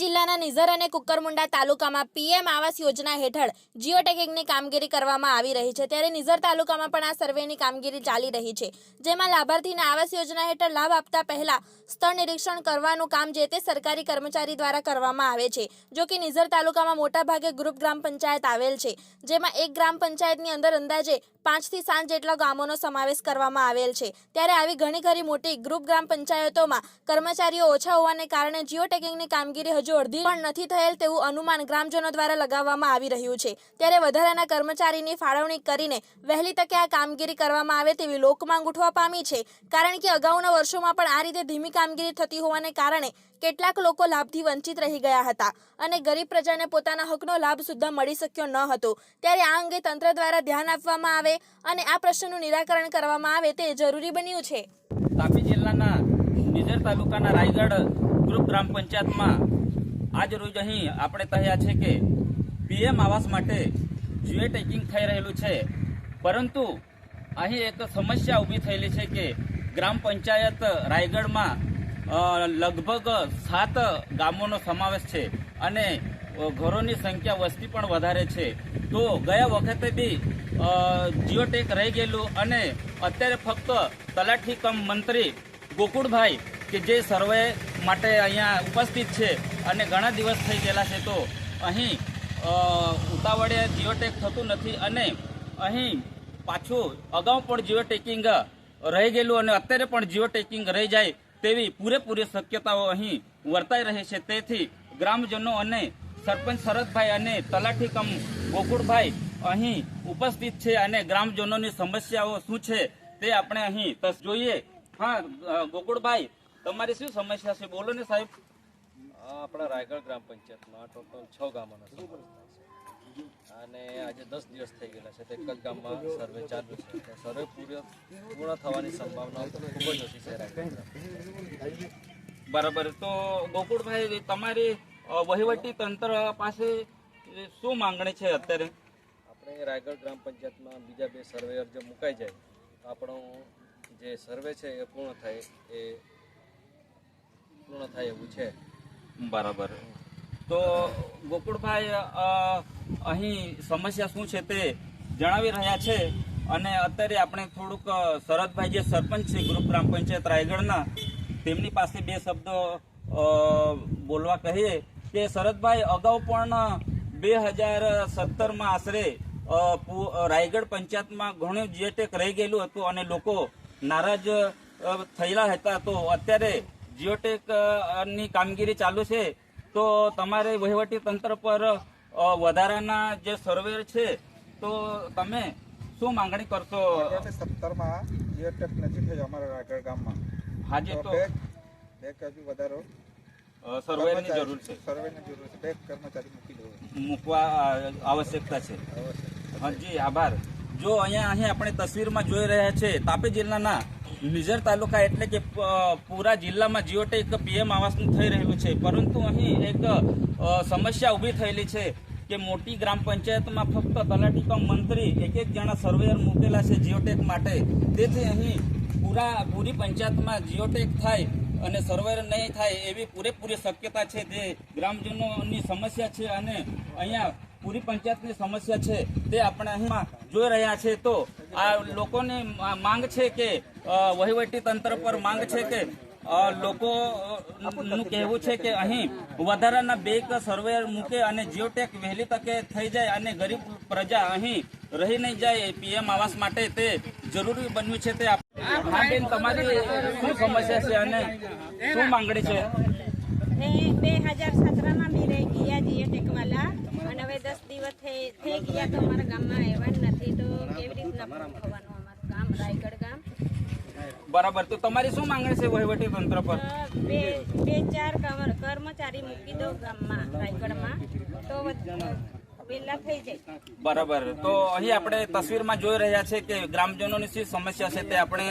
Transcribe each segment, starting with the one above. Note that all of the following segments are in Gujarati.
જિલ્લાના નિઝર અને કુકરમુંડા તાલુકામાં પીએમ આવાસ યોજના હેઠળ જીઓ ટેગિંગની કામગીરી કરવામાં આવી રહી છે. ત્યારે નિઝર તાલુકામાં પણ આ સર્વેની કામગીરી ચાલી રહી છે. જેમાં લાભાર્થીને આવાસ યોજના હેઠળ લાભ આપતા પહેલા સ્થળ નિરીક્ષણ કરવાનું કામ જે તે સરકારી કર્મચારી દ્વારા કરવામાં આવે છે. જો કે નિઝર તાલુકામાં મોટાભાગે ગ્રુપ ગ્રામ પંચાયત આવેલ છે, જેમાં એક ગ્રામ પંચાયતની અંદર અંદાજે પાંચથી સાત જેટલા ગામોનો સમાવેશ કરવામાં આવેલ છે. ત્યારે આવી ઘણી ખરી મોટી ગ્રુપ ગ્રામ પંચાયતોમાં કર્મચારીઓ ઓછા હોવાને કારણે જીઓ ટેગિંગની કામગીરી હજુ અડધી પણ નથી થયેલ તેવું અનુમાન ગ્રામજનો દ્વારા લગાવવામાં આવી રહ્યું છે. ત્યારે વધારાના કર્મચારીની ફાળવણી કરીને વહેલી તકે આ કામગીરી કરવામાં આવે તેવી લોકમાંગ ઉઠવા પામી છે. કારણ કે અગાઉના વર્ષોમાં પણ આ રીતે ધીમી કામગીરી થતી હોવાને કારણે કેટલાક લોકો લાભથી વંચિત રહી ગયા હતા અને ગરીબ પ્રજાને પોતાના હકનો લાભ સુદ્ધા મળી શક્યો ન હતો. ત્યારે આ અંગે તંત્ર દ્વારા ધ્યાન આપવામાં આવે અને આ પ્રશ્નનું નિરાકરણ કરવામાં આવે તે જરૂરી બન્યું છે. તાપી જિલ્લાના નિઝર તાલુકાના રાયગઢ ગ્રુપ ગ્રામ પંચાયતમાં આજ રોજ અહીં આપણે કહ્યા છે કે પીએમ આવાસ માટે જીઓ ટેકિંગ થઈ રહેલું છે. પરંતુ અહીં એક સમસ્યા ઊભી થયેલી છે કે ગ્રામ પંચાયત રાયગઢમાં લગભગ સાત ગામોનો સમાવેશ છે અને ઘરોની સંખ્યા વસ્તી પણ વધારે છે. તો ગયા વખતે બી જીઓટેક રહી ગયેલું અને અત્યારે ફક્ત તલાઠી કમ મંત્રી ગોકુળભાઈ કે જે સર્વે માટે અહીંયા ઉપસ્થિત છે અને ઘણા દિવસ થઈ ગયેલા છે તો અહીં ઉતાવળે જીઓટેક થતું નથી અને અહીં પાછું અગાઉ પણ જીઓટેકિંગ રહી ગયેલું અને અત્યારે પણ જીઓટેકિંગ રહી જાય તેવી પૂરેપૂરી શક્યતાઓ અહીં વર્તાઈ રહી છે. તેથી ગ્રામજનો અને સરપંચ શરદભાઈ અને તલાઠી કમ ગોકુળભાઈ અહીં ઉપસ્થિત છે અને ગ્રામજનોની સમસ્યાઓ શું છે તે આપણે અહીં જોઈએ. હા ગોકુળભાઈ, તમારી શું સમસ્યા છે? બોલો ને સાહેબ. આપણા રાયગઢ ગ્રામ પંચાયતમાં ટોટલ છ ગામોનો અને આજે દસ દિવસ થઈ ગયેલા છે, તો એક જ ગામમાં સર્વે ચાલુ છે. સર્વે પૂર્ણ પૂર્ણ થવાની સંભાવના ખૂબ જ ઓછી છે બરાબર, તો ગોકુળભાઈ, તમારી વહીવટી તંત્ર પાસે શું માંગણી છે અત્યારે? આપણે રાયગઢ ગ્રામ પંચાયતમાં બીજા બે સર્વેયર જો મુકાઈ જાય, તો આપણો જે સર્વે છે એ પૂર્ણ થાય એ પૂર્ણ થાય એવું છે. બરાબર. તો ગોકુળભાઈ અહીં સમસ્યા શું છે તે જણાવી રહ્યા છે અને અત્યારે આપણે થોડુંક શરદભાઈ જે સરપંચ છે ગ્રુપ ગ્રામ પંચાયત રાયગઢના, તેમની પાસે બે શબ્દો બોલવા કહીએ કે શરદભાઈ, અગાઉ પણ બે હજાર સત્તરમાં આશરે રાયગઢ પંચાયતમાં ઘણું જીએટેક રહી ગયેલું હતું અને લોકો નારાજ થયેલા હતા. તો અત્યારે જીઓટેકની કામગીરી ચાલુ છે તો તમારે વહીવટી તંત્ર પર વધારાના જે સર્વે છે તો તમે શું માંગણી કરશો? સત્તરમાં જીઓટેક નજીક છે અમારા રાયગઢ ગામમાં. હાજી તો બે બે હજુ વધારો. સર્વેની જરૂર છે. સર્વેની જરૂર છે. બે કર્મચારી મૂકી દેવો. મૂકવા આવશ્યકતા છે. હા હાજી આભાર. જો અહીંયા અહીં આપણે તસવીરમાં જોઈ રહ્યા છે તાપી જિલ્લાના નિઝર તાલુકા એટલે કે પૂરા જિલ્લામાં જીઓટેક પીએમ આવાસનું થઈ રહેલું છે. પરંતુ અહીં એક સમસ્યા ઊભી થયેલી છે કે મોટી ગ્રામ પંચાયતમાં ફક્ત તલાટી કમ મંત્રી, એક એક જણા સર્વેયર મૂકેલા છે જીઓટેક માટે. તેથી અહીં પૂરા, પૂરી પંચાયતમાં જીઓટેક થાય અને સર્વેર નહીં થાય એવી પૂરેપૂરી શક્યતા છે જે ગ્રામજનોની સમસ્યા છે અને અહીંયા પૂરી પંચાયતની સમસ્યા છે તે આપણે અહીંમાં જોઈ રહ્યા છે. તો આ લોકોની માંગ છે કે વહીવટી તંત્ર પર માંગ છે કે અ, લોકો અ, નું કહેવું છે કે અહીં વધારાના બે એક સર્વેયર મૂકે અને જીઓટેક વહેલી તકે થઈ જાય અને ગરીબ પ્રજા અહીં રહી નહીં જાય પીએમ આવાસ માટે તે જરૂરી બન્યું છે તે હા તમારી શું સમસ્યા છે અને શું માંગણી છે? બે હજાર સત્રમાં બી રહી ગયા જીએટેક ટેકવાલા અને હવે દસ દિવસ થઈ ગયા તો અમારા ગામમાં એવા નથી તો કેવી રીતના થવાનું અમારું ગામ રાયગઢ ગામ? બરાબર. તો તમારી શું માંગણી છે વહીવટી તંત્ર પર બે બે ચાર કર્મચારી મૂકી દો ગામમાં રાયગઢમાં. તો બરાબર. તો અહીં આપણે તસવીરમાં જોઈ રહ્યા છે કે ગ્રામજનોની શું સમસ્યા છે તે આપણે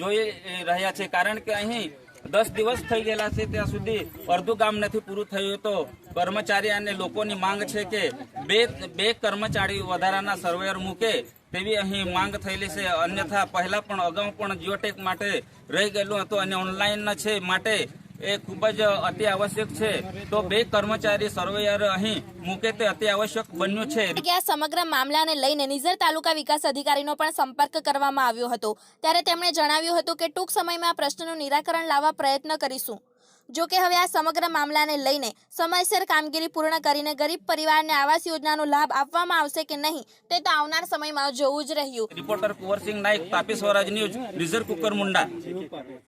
જોઈ રહ્યા છે. કારણ કે અહીં દસ દિવસ થઈ ગયેલા છે ત્યાં સુધી અડધું ગામ નથી પૂરું થયું. તો કર્મચારી અને લોકોની માંગ છે કે બે બે કર્મચારી વધારાના સર્વેયર મૂકે તેવી અહીં માંગ થયેલી છે. અન્યથા પહેલા પણ અગાઉ પણ જીઓટેક માટે રહી ગયેલું હતું અને ઓનલાઈન છે માટે એ ખૂબ જ અતિ આવશ્યક છે. તો બે કર્મચારી સર્વેયર અહીં મૂકે તે અતિ આવશ્યક બન્યું છે. આ સમગ્ર મામલાને લઈને નિઝર તાલુકા વિકાસ અધિકારીનો પણ સંપર્ક કરવામાં આવ્યો હતો. ત્યારે તેમણે જણાવ્યું હતું કે ટૂંક સમયમાં આ પ્રશ્નનું નિરાકરણ લાવવા પ્રયત્ન કરીશું. જો કે હવે આ સમગ્ર મામલાને લઈને સમયસર કામગીરી પૂર્ણ કરીને ગરીબ પરિવારને આવાસ યોજનાનો લાભ આપવામાં આવશે કે નહીં, તે તો આવનાર સમયમાં જોવું જ રહ્યું. રિપોર્ટર કુંવરસિંહ નાયક, તાપી સ્વરાજ ન્યૂઝ, રિઝર્વ કુકર મુંડા.